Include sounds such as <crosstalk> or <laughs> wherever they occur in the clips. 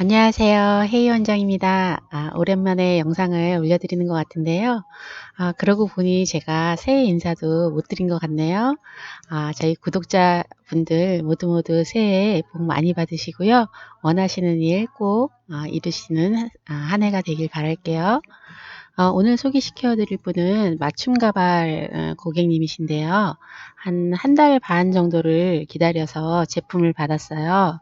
안녕하세요. 회의 원장입니다. 아, 오랜만에 영상을 올려드리는 것 같은데요. 아, 그러고 보니 제가 새해 인사도 못 드린 것 같네요. 아, 저희 구독자분들 모두 모두 새해 복 많이 받으시고요. 원하시는 일꼭 아, 이루시는 아, 한 해가 되길 바랄게요. 어, 오늘 소개시켜 드릴 분은 맞춤 가발 어, 고객님이신데요. 한 한 달 반 정도를 기다려서 제품을 받았어요.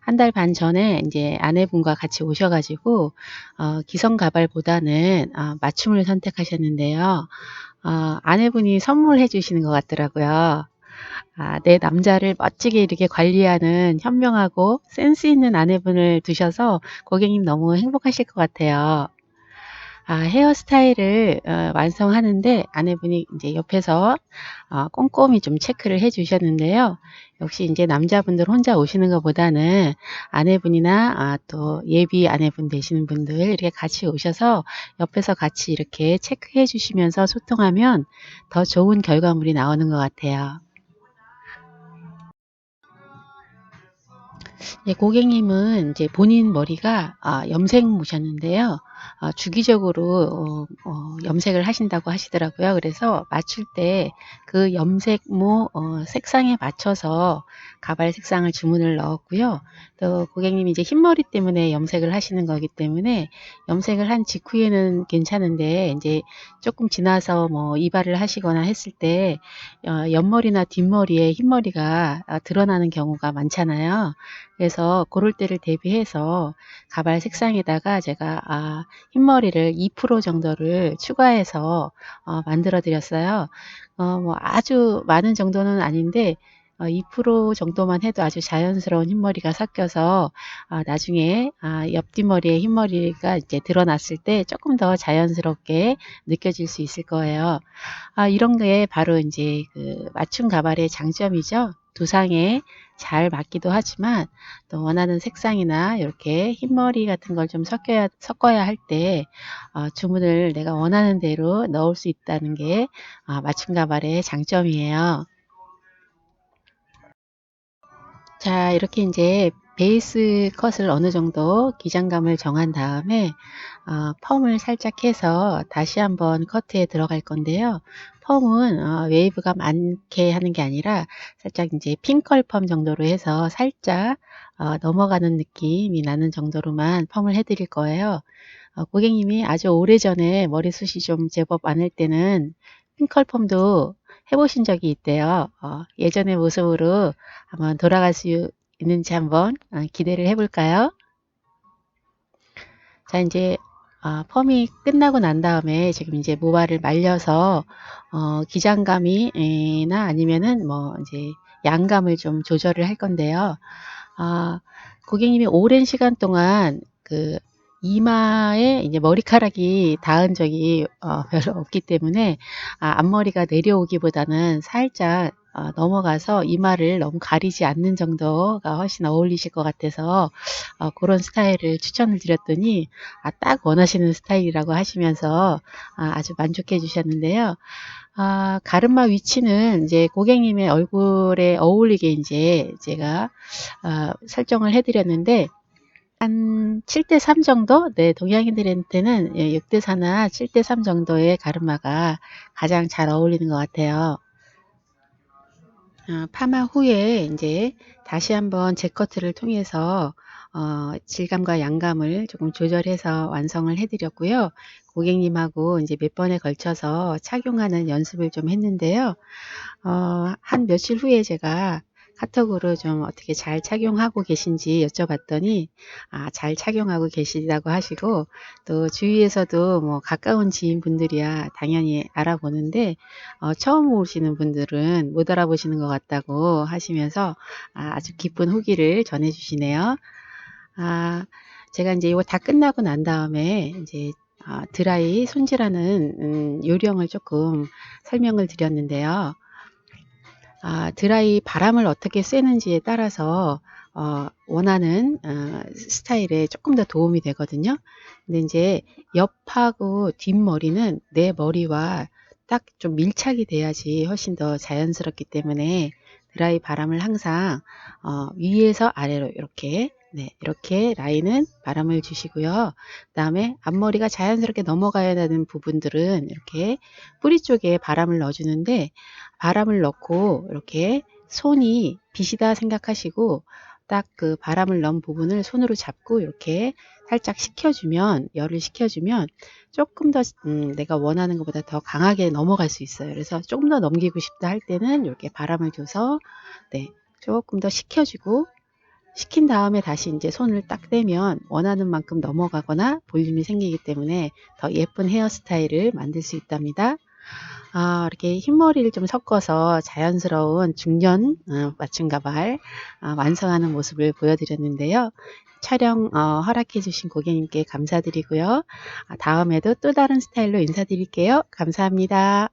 한 달 반 전에 이제 아내분과 같이 오셔가지고 어, 기성 가발보다는 어, 맞춤을 선택하셨는데요. 어, 아내분이 선물해 주시는 것 같더라고요. 아, 내 남자를 멋지게 이렇게 관리하는 현명하고 센스 있는 아내분을 두셔서 고객님 너무 행복하실 것 같아요. 아, 헤어스타일을 어, 완성하는데 아내분이 이제 옆에서 어, 꼼꼼히 좀 체크를 해 주셨는데요. 역시 이제 남자분들 혼자 오시는 것보다는 아내분이나 아, 또 예비 아내분 되시는 분들 이렇게 같이 오셔서 옆에서 같이 이렇게 체크해 주시면서 소통하면 더 좋은 결과물이 나오는 것 같아요. 고객님은 이제 본인 머리가 아, 염색무셨는데요. 아, 주기적으로 어, 어, 염색을 하신다고 하시더라고요. 그래서 맞출 때 그 염색모 어, 색상에 맞춰서 가발 색상을 주문을 넣었고요. 또 고객님이 이제 흰머리 때문에 염색을 하시는 거기 때문에 염색을 한 직후에는 괜찮은데 이제 조금 지나서 뭐 이발을 하시거나 했을 때 어, 옆머리나 뒷머리에 흰머리가 아, 드러나는 경우가 많잖아요. 그래서 그럴 때를 대비해서 가발 색상에다가 제가 아, 흰머리를 2% 정도를 추가해서 어, 만들어 드렸어요. 어, 뭐 아주 많은 정도는 아닌데 어, 2% 정도만 해도 아주 자연스러운 흰머리가 섞여서 아, 나중에 아, 옆뒷머리에 흰머리가 이제 드러났을 때 조금 더 자연스럽게 느껴질 수 있을 거예요. 아, 이런 게 바로 이제 그 맞춤 가발의 장점이죠. 두상에 잘 맞기도 하지만 또 원하는 색상이나 이렇게 흰머리 같은 걸 좀 섞어야, 섞어야 할때 어, 주문을 내가 원하는 대로 넣을 수 있다는 게 어, 맞춤 가발의 장점이에요. 자, 이렇게 이제 베이스 컷을 어느 정도 기장감을 정한 다음에 어, 펌을 살짝 해서 다시 한번 커트에 들어갈 건데요. 펌은 어, 웨이브가 많게 하는 게 아니라 살짝 이제 핑컬 펌 정도로 해서 살짝 어, 넘어가는 느낌이 나는 정도로만 펌을 해드릴 거예요. 어, 고객님이 아주 오래전에 머리숱이 좀 제법 많을 때는 핑컬 펌도 해보신 적이 있대요. 어, 예전의 모습으로 한번 돌아갈 수 있는지 한번 어, 기대를 해볼까요? 자, 이제 어, 펌이 끝나고 난 다음에 지금 이제 모발을 말려서 어, 기장감이나 아니면은 뭐 이제 양감을 좀 조절을 할 건데요. 아, 고객님이 오랜 시간 동안 그 이마에 이제 머리카락이 닿은 적이 어, <laughs> 별로 없기 때문에 아, 앞머리가 내려오기보다는 살짝 어, 넘어가서 이마를 너무 가리지 않는 정도가 훨씬 어울리실 것 같아서 어, 그런 스타일을 추천을 드렸더니 아, 딱 원하시는 스타일이라고 하시면서 아, 아주 만족해 주셨는데요. 아, 가르마 위치는 이제 고객님의 얼굴에 어울리게 이제 제가 어, 설정을 해드렸는데 한 7대 3 정도? 네, 동양인들한테는 6대 예, 4나 7대 3 정도의 가르마가 가장 잘 어울리는 것 같아요. 어, 파마 후에 이제 다시 한번 제커트를 통해서 어, 질감과 양감을 조금 조절해서 완성을 해드렸고요. 고객님하고 이제 몇 번에 걸쳐서 착용하는 연습을 좀 했는데요. 어, 한 며칠 후에 제가 카톡으로 좀 어떻게 잘 착용하고 계신지 여쭤봤더니 아, 잘 착용하고 계시다고 하시고 또 주위에서도 뭐 가까운 지인분들이야 당연히 알아보는데 어, 처음 오시는 분들은 못 알아보시는 것 같다고 하시면서 아, 아주 기쁜 후기를 전해주시네요. 아, 제가 이제 이거 다 끝나고 난 다음에 이제 아, 드라이 손질하는 음, 요령을 조금 설명을 드렸는데요. 아, 드라이 바람을 어떻게 쐬는지에 따라서 어, 원하는 어, 스타일에 조금 더 도움이 되거든요. 근데 이제 옆하고 뒷머리는 내 머리와 딱 좀 밀착이 돼야지 훨씬 더 자연스럽기 때문에 드라이 바람을 항상 어, 위에서 아래로 이렇게 네, 이렇게 라인은 바람을 주시고요. 그 다음에 앞머리가 자연스럽게 넘어가야 되는 부분들은 이렇게 뿌리 쪽에 바람을 넣어주는데 바람을 넣고 이렇게 손이 빗이다 생각하시고 딱 그 바람을 넣은 부분을 손으로 잡고 이렇게 살짝 식혀주면 열을 식혀주면 조금 더 음, 내가 원하는 것보다 더 강하게 넘어갈 수 있어요. 그래서 조금 더 넘기고 싶다 할 때는 이렇게 바람을 줘서 네, 조금 더 식혀주고 식힌 다음에 다시 이제 손을 딱 떼면 원하는 만큼 넘어가거나 볼륨이 생기기 때문에 더 예쁜 헤어스타일을 만들 수 있답니다. 아, 이렇게 흰머리를 좀 섞어서 자연스러운 중년 어, 맞춤 가발 아, 완성하는 모습을 보여드렸는데요. 촬영 어, 허락해 주신 고객님께 감사드리고요. 아, 다음에도 또 다른 스타일로 인사드릴게요. 감사합니다.